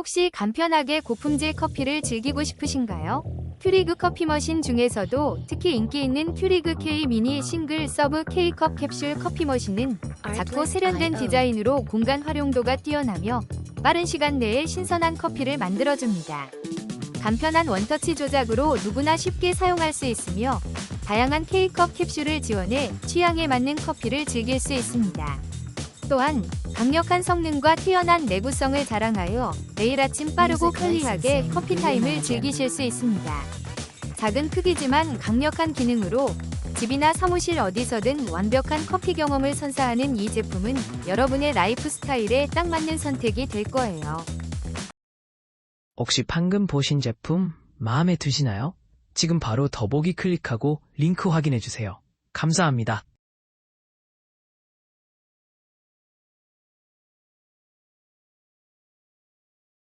혹시 간편하게 고품질 커피를 즐기고 싶으신가요? 큐리그 커피 머신 중에서도 특히 인기 있는 큐리그 K 미니 싱글 서브 K컵 캡슐 커피 머신은 작고 세련된 디자인으로 공간 활용도가 뛰어나며 빠른 시간 내에 신선한 커피를 만들어줍니다. 간편한 원터치 조작으로 누구나 쉽게 사용할 수 있으며 다양한 K컵 캡슐을 지원해 취향에 맞는 커피를 즐길 수 있습니다. 또한 강력한 성능과 뛰어난 내구성을 자랑하여 매일 아침 빠르고 편리하게 커피 타임을 즐기실 수 있습니다. 작은 크기지만 강력한 기능으로 집이나 사무실 어디서든 완벽한 커피 경험을 선사하는 이 제품은 여러분의 라이프 스타일에 딱 맞는 선택이 될 거예요. 혹시 방금 보신 제품 마음에 드시나요? 지금 바로 더보기 클릭하고 링크 확인해 주세요. 감사합니다.